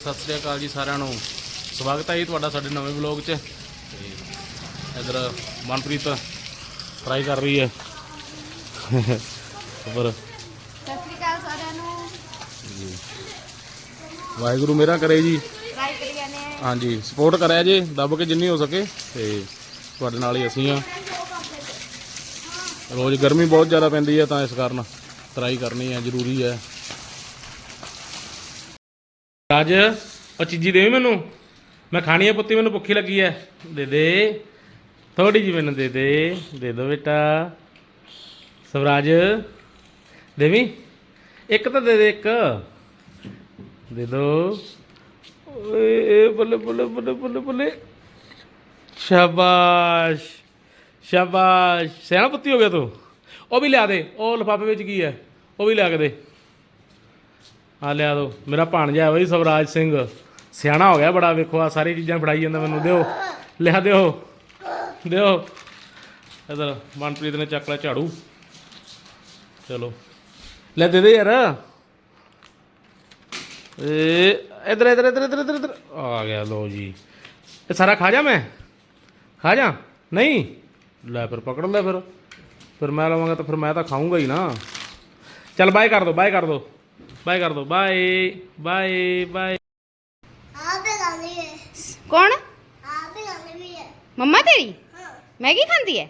ਸਤਿ ਸ੍ਰੀ ਅਕਾਲ ਜੀ ਸਾਰਿਆਂ ਨੂੰ। ਸਵਾਗਤ ਹੈ ਜੀ ਤੁਹਾਡਾ ਸਾਡੇ ਨਵੇਂ ਵਲੌਗ 'ਚ। ਤੇ ਇਧਰ ਮਨਪ੍ਰੀਤ ਫਰਾਈ ਕਰ ਰਹੀ ਹੈ। ਪਰ ਸਤਿ ਸ਼੍ਰੀ ਅਕਾਲ ਸਾਰਿਆਂ ਨੂੰ। ਵਾਹਿਗੁਰੂ ਮੇਰਾ ਕਰੇ ਜੀ। ਟਰਾਈ ਕਰੀ ਜਾਂਦੇ ਆ। ਹਾਂਜੀ ਸਪੋਰਟ ਕਰਿਆ ਜੀ ਦੱਬ ਕੇ ਜਿੰਨੀ ਹੋ ਸਕੇ। ਤੇ ਤੁਹਾਡੇ ਨਾਲ ਹੀ ਅਸੀਂ ਆ। ਰੋਜ਼ ਗਰਮੀ ਬਹੁਤ ਜ਼ਿਆਦਾ ਪੈਂਦੀ ਹੈ ਤਾਂ ਇਸ ਕਾਰਨ ਟਰਾਈ ਕਰਨੀ ਹੈ ਜ਼ਰੂਰੀ ਹੈ। ਰਾਜ ਉਹ ਚੀਜ਼ੀ ਦੇਵੀ ਮੈਨੂੰ। ਮੈਂ ਖਾਣੀ ਹੈ ਪੁੱਤੀ, ਮੈਨੂੰ ਭੁੱਖੀ ਲੱਗੀ ਹੈ ਦੇ ਦੇ। ਥੋੜੀ ਜਿਹੀ ਮੈਨੂੰ ਦੇ ਦੇ। ਦੇ ਦੋ ਬੇਟਾ। ਸਵਰਾਜ। ਦੇਵੀ, ਇੱਕ ਤਾਂ ਦੇ ਦੇ ਇੱਕ। ਦੇ ਦੋ। ਓਏ ਬੱਲੇ ਬੱਲੇ ਬੱਲੇ ਬੱਲੇ ਬੱਲੇ। ਸ਼ਾਬਾਸ਼। ਸ਼ਾਬਾਸ਼। ਸਿਆਣਾ ਪੁੱਤੀ ਹੋ ਗਿਆ ਤੂੰ। ਉਹ ਵੀ ਲਿਆ ਦੇ। ਉਹ ਲਿਫਾਫੇ ਵਿੱਚ ਕੀ ਹੈ ਉਹ ਵੀ ਲਿਆ ਕੇ ਦੇ। ਆ ਲਿਆ ਦੋ। ਮੇਰਾ ਭਾਣਜਾ ਹੈ ਬਈ ਸਵਰਾਜ ਸਿੰਘ। ਸਿਆਣਾ ਹੋ ਗਿਆ ਬੜਾ, ਵੇਖੋ ਆ ਸਾਰੀ ਚੀਜ਼ਾਂ ਫੜਾਈ ਜਾਂਦਾ ਮੈਨੂੰ। ਦਿਓ, ਲਿਆ ਦਿਓ। ਦਿਓ। ਇਧਰ ਮਨਪ੍ਰੀਤ ਨੇ ਚੱਕ ਲਿਆ ਝਾੜੂ। ਚਲੋ। ਲੈ ਦੇ ਦੇ ਯਾਰ। ਏ, ਇਧਰ ਇਧਰ ਇਧਰ ਇਧਰ ਇਧਰ ਇਧਰ। ਆ ਗਿਆ ਲੋ ਜੀ। ਇਹ ਸਾਰਾ ਖਾ ਜਾ ਮੈਂ? ਖਾ ਜਾ? ਨਹੀਂ? ਲੈ ਫਿਰ ਪਕੜ ਲੈ ਫਿਰ। ਫਿਰ ਮੈਂ ਲਵਾਂਗਾ ਤਾਂ ਫਿਰ ਮੈਂ ਤਾਂ ਖਾਊਂਗਾ ਹੀ ਨਾ। ਚੱਲ ਬਾਏ ਕਰ ਦੋ, ਬਾਏ ਕਰ ਦੋ। ਬਾਏ ਕਰ ਦੋ। ਬਾਏ ਬਾਏ ਬਾਏ ਆਪੇ ਗਾਉਂਦੀ ਹੈ ਕੌਣ? ਆਪੇ ਗਾਉਂਦੀ ਵੀ ਹੈ। ਮੰਮਾ ਤੇਰੀ? ਹਾਂ। ਮੈਗੀ ਖਾਂਦੀ ਹੈ?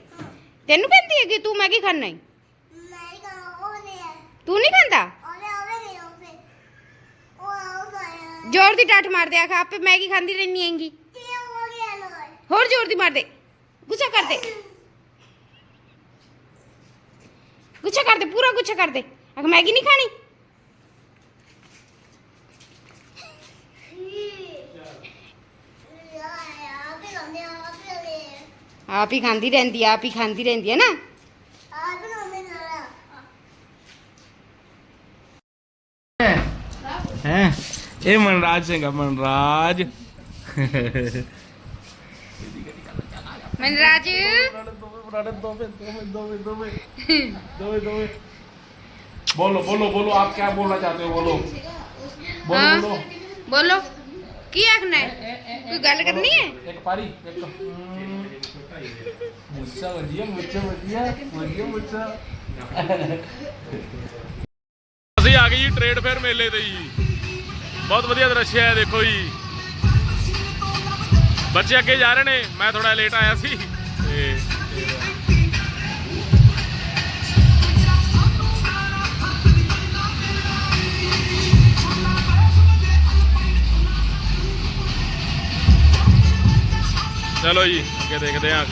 ਤੈਨੂੰ ਕਹਿੰਦੀ ਹੈ ਕਿ ਤੂੰ ਮੈਗੀ ਖਾਣਾ ਹੈ? ਮੈਂ ਕਹਾਂ ਉਹ ਨਹੀਂ ਹੈ। ਤੂੰ ਨਹੀਂ ਖਾਂਦਾ? ਉਹਨੇ ਉਹਨੇ ਨਹੀਂ ਉਹਨੇ ਉਹ ਆਉਂਦਾ ਜ਼ੋਰ ਦੀ ਡਾਂਟ ਮਾਰ ਦੇ ਆਖ ਆਪੇ ਮੈਗੀ ਖਾਂਦੀ ਰਹਿਣੀ ਹੈਗੀ। ਕੀ ਹੋ ਗਿਆ ਨਾ ਹੋਰ ਜ਼ੋਰ ਦੀ ਮਾਰ ਦੇ। ਗੁੱਸਾ ਕਰ ਦੇ। ਗੁੱਸਾ ਕਰ ਦੇ ਪੂਰਾ ਗੁੱਸਾ ਕਰ ਦੇ। ਆਖ ਮੈਗੀ ਨਹੀਂ ਖਾਣੀ ਆਪੇ ਗਾਉਂਦੇ ਆਪੇ ਗਾਉਂਦੇ ਆਪ ਹੀ ਖਾਂਦੀ ਰਹਿੰਦੀ ਆ ਆਪ ਹੀ ਖਾਂਦੀ ਰਹਿੰਦੀ ਹੈ ਨਾ ਆਪੇ ਗਾਉਂਦੇ ਨਾ ਹੈ ਇਹ ਮਨਰਾਜ ਸਿੰਘ ਆ ਮਨਰਾਜ ਮਨਰਾਜ बोलो बोलो बोलो आप क्या बोलना चाहते हो बोलो बोलो हाँ। बोलो ਬੋਲੋ ਕੀ ਆਖਣਾ ਹੈ? ਕੋਈ ਗੱਲ ਕਰਨੀ ਹੈ? ਇੱਕ ਪਾਰੀ ਮੁੱਛਾ ਵਧੀਆ ਮੁੱਛਾ ਵਧੀਆ ਵਧੀਆ ਮੁੱਛਾ। ਅਸੀਂ ਆ ਗਏ ਜੀ ਟ੍ਰੇਡ ਫੇਅਰ ਮੇਲੇ ਤੇ ਜੀ। ਬਹੁਤ ਵਧੀਆ ਦ੍ਰਿਸ਼ ਹੈ ਦੇਖੋ ਜੀ। ਬੱਚੇ ਅੱਗੇ ਜਾ ਰਹੇ ਨੇ ਮੈਂ ਥੋੜਾ ਲੇਟ ਆਇਆ ਸੀ। ਚਲੋ ਜੀ ਅੱਗੇ ਦੇਖਦੇ ਹਾਂ।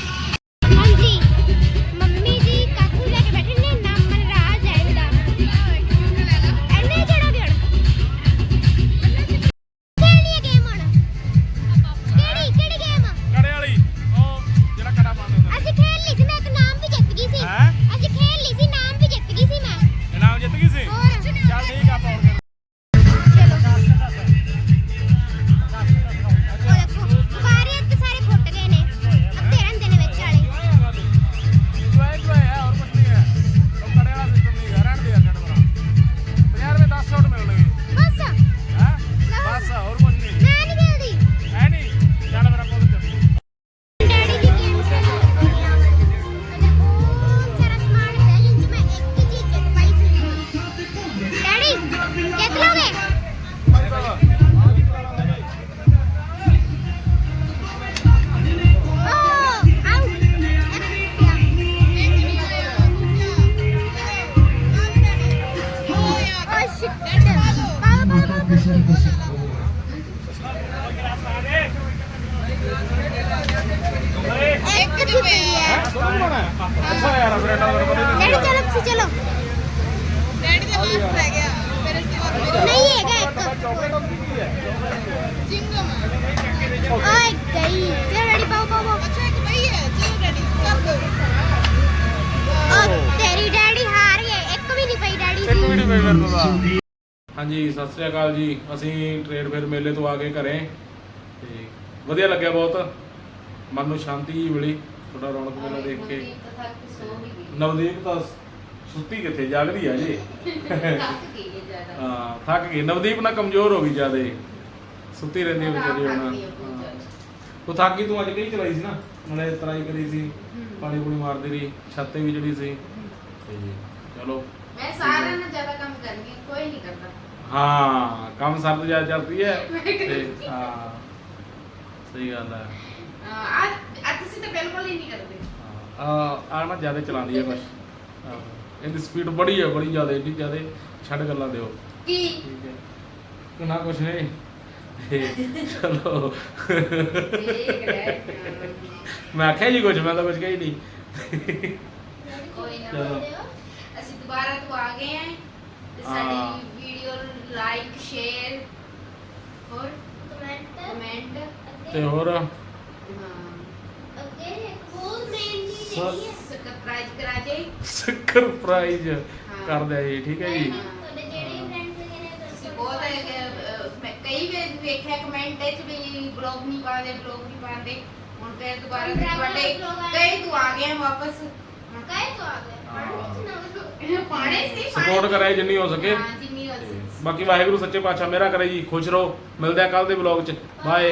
ਹੈ ਅੱਛਾ ਯਾਰ ਫਿਰ ਇਹਨਾਂ ਦਾ ਪਤਾ ਡੈਡੀ ਚਲੋ ਤੁਸੀਂ ਚਲੋ। ਡੈਡੀ ਦੇ ਮਾਸਕ ਰਹਿ ਗਿਆ। ਫਿਰ ਅਸੀਂ ਬਾਅਦ ਵਿੱਚ ਨਹੀਂ ਹੈਗਾ ਇੱਕ। ਚਿੰਗਮ। ਓਏ ਗਈ। ਚਲੋ ਡੈਡੀ ਪਾਓ ਪਾਓ ਪਾਓ। ਅੱਛਾ ਇੱਕ ਬਈ ਹੈ। ਚਲੋ ਡੈਡੀ ਕਰ ਦੋ ਓ ਤੇਰੀ ਡੈਡੀ ਹਾਰ ਗਏ। ਇੱਕ ਵੀ ਨਹੀਂ ਪਈ ਡੈਡੀ ਇੱਕ ਦੀ ਵੀ ਨਹੀਂ ਪਈ ਮੇਰੇ ਤੋਂ ਤਾਂ। ਹਾਂਜੀ ਸਤਿ ਸ੍ਰੀ ਅਕਾਲ ਜੀ। ਅਸੀਂ ਟ੍ਰੇਡ ਫੇਅਰ ਮੇਲੇ ਤੋਂ ਆ ਕੇ ਘਰੇ। ਤੇ ਵਧੀਆ ਲੱਗਿਆ ਬਹੁਤ। ਮਨ ਨੂੰ ਸ਼ਾਂਤੀ ਮਿਲੀ। ਥੋੜਾ ਰੌਣਕ ਮੇਲਾ ਦੇਖ ਕੇ। ਨਵਦੀਪ ਤਾਂ ਸੁੱਤੀ ਕਿੱਥੇ? ਜਾਗਦੀ ਆ ਜੀ। ਥੱਕ ਗਈ ਹੈ ਜ਼ਿਆਦਾ। ਹਾਂ ਥੱਕ ਗਈ। ਨਵਦੀਪ ਨਾ ਕਮਜ਼ੋਰ ਹੋ ਗਈ ਜਿਆਦੇ। ਸੁੱਤੀ ਰਹਿੰਦੀ ਹੈ ਵਿਚਾਰੀ ਹੁਣ। ਥੱਕਦੀ ਆ ਬਹੁਤ ਹਾਂ। ਤੂੰ ਥੱਕ ਗਈ ਤੂੰ ਅੱਜ ਕਈ ਚਲਾਈ ਸੀ ਨਾ? ਨਾਲੇ ਤਰਾਈ ਕਰੀ ਸੀ। ਪਾਣੀ ਪੂਣੀ ਮਾਰਦੀ ਰਹੀ। ਛੱਤ ਵੀ ਜਿਹੜੀ ਸੀ। ਚਲੋ। ਮੈਂ ਸਾਰਿਆਂ ਨਾਲ ਜ਼ਿਆਦਾ ਕੰਮ ਕਰਦੀ ਹਾਂ ਕੋਈ ਨਹੀਂ ਕਰਦਾ। ਹਾਂ ਕੰਮ ਸਭ ਤੋਂ ਜ਼ਿਆਦਾ ਚੱਲਦੀ ਹੈ। ਤੇ ਹਾਂ। ਸਹੀ ਗੱਲ ਹੈ ਅਹ ਅੱਜ ਅੱਜ ਤੁਸੀਂ ਤਾਂ ਬਿਲਕੁਲ ਹੀ ਨਹੀਂ ਕਰਦੇ ਆ ਆ ਨਾ ਜ਼ਿਆਦਾ ਚਲਾਉਂਦੀ ਹੈ। ਕੁਛ। ਇਹਦੀ ਸਪੀਡ ਬੜੀ ਹੈ ਬੜੀ ਜ਼ਿਆਦਾ ਏਡੀ ਜ਼ਿਆਦਾ। ਛੱਡ ਗੱਲਾਂ ਦਿਓ। ਕੀ? ਠੀਕ ਹੈ। ਤੂੰ ਨਾ ਕੁਛ ਨਹੀਂ ਤੇ ਚਲੋ। ਦੇਖ ਲੈ ਮੈਂ ਆਖਿਆ ਜੀ ਕੁਛ ਮੈਂ ਤਾਂ ਕੁਛ ਕਹੀ ਨਹੀਂ। ਕੋਈ ਨਾ ਚਲੋ। ਅਸੀਂ ਦੁਬਾਰਾ ਤੋਂ ਆ ਗਏ ਹਾਂ। ਤੇ ਹਾਂ। ਸਾਡੀ ਵੀਡੀਓ ਲਾਈਕ ਸ਼ੇਅਰ ਹੋਰ? ਕਮੈਂਟ ਕਮੈਂਟ ਤੇ ਹੋਰ ਹਾਂ ਅੱਗੇ ਇੱਕ ਹੋਰ ਮੇਨ ਚੀਜ਼ ਸਰ- ਹੈਗੀ ਹੈ ਸਬਸਕ੍ਰਾਈਬ ਕਰਾ ਜੇ ਸਰਪ੍ਰਾਈਜ਼ ਕਰ ਦਿਆ ਜੀ ਠੀਕ ਹੈ ਜੀ। ਤੁਹਾਡੇ ਜਿਹੜੇ ਫਰੈਂਡਸ ਹੈਗੇ ਨੇ ਤੁਸੀਂ ਬਹੁਤ ਹੈ ਮੈਂ ਕਈ ਵਾਰ ਵੇਖਿਆ ਕਮੈਂਟ ਵਿੱਚ ਵੀ ਬਲੌਗ ਨਹੀਂ ਪਾਉਂਦੇ ਬਲੌਗ ਨਹੀਂ ਪਾਉਂਦੇ। ਹੁਣ ਫਿਰ ਦੁਬਾਰਾ ਤੋਂ ਹੁਣ ਤੁਹਾਡੇ vlog ਆ ਕਈ ਤੋਂ ਆ ਗਏ ਆ ਵਾਪਸ। ਕਾਹੇ ਤੋਂ ਆ ਗਏ ਪੜ੍ਹਨੇ ਚ ਨਾ ਪਾਣੇ ਸੀ ਸਪੋਰਟ ਕਰਾਏ ਜਿੰਨੀ ਹੋ ਸਕੇ। ਹਾਂ ਜਿੰਨੀ ਹੋ ਤੇ ਸਕੇ। ਬਾਕੀ ਵਾਹਿਗੁਰੂ ਸੱਚੇ ਪਾਤਸ਼ਾਹ ਮੇਰਾ ਕਰੇ ਜੀ। ਖੁਸ਼ ਰਹੋ। ਮਿਲਦੇ ਆ ਕੱਲ ਦੇ ਵਲੌਗ 'ਚ। ਬਾਏ